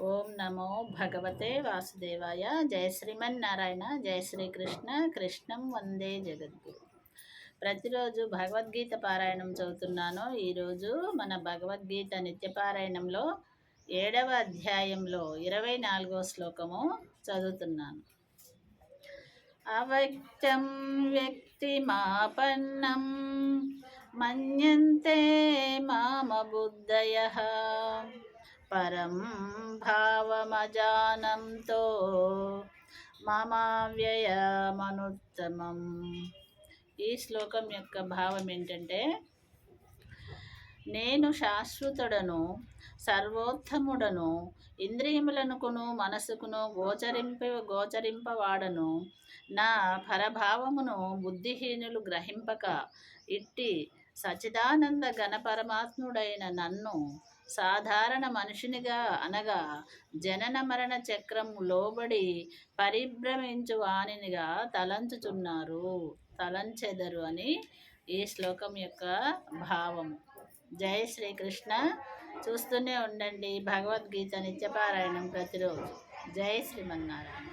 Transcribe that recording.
ఓం నమో భగవతే వాసుదేవాయ. జయ శ్రీమన్నారాయణ జయ శ్రీకృష్ణ కృష్ణం వందే జగద్గురు. ప్రతిరోజు భగవద్గీత పారాయణం చదువుతున్నాను. ఈరోజు మన భగవద్గీత నిత్యపారాయణంలో ఏడవ అధ్యాయంలో ఇరవై నాలుగో శ్లోకము చదువుతున్నాను. అవ్యక్తం వ్యక్తిమాపన్నం మన్యంతే మామబుద్ధయ. పరం భావమజానంతో మమావ్యయమనుత్తమం. ఈ శ్లోకం యొక్క భావం ఏంటంటే నేను శాశ్వతుడను సర్వోత్తముడను ఇంద్రియములనుకును మనసుకును గోచరింప గోచరింపవాడను. నా పరభావమును బుద్ధిహీనులు గ్రహింపక ఇట్టి సచిదానంద గణపరమాత్ముడైన నన్ను సాధారణ మనుషునిగా అనగా జనన మరణ చక్రం లోబడి పరిభ్రమించు వాణినిగా తలంచుచున్నారు. తలంచెదరు అని ఈ శ్లోకం యొక్క భావం. జై శ్రీకృష్ణ. చూస్తూనే ఉండండి భగవద్గీత నిత్యపారాయణం ప్రతిరోజు. జై శ్రీమన్నారాయణ.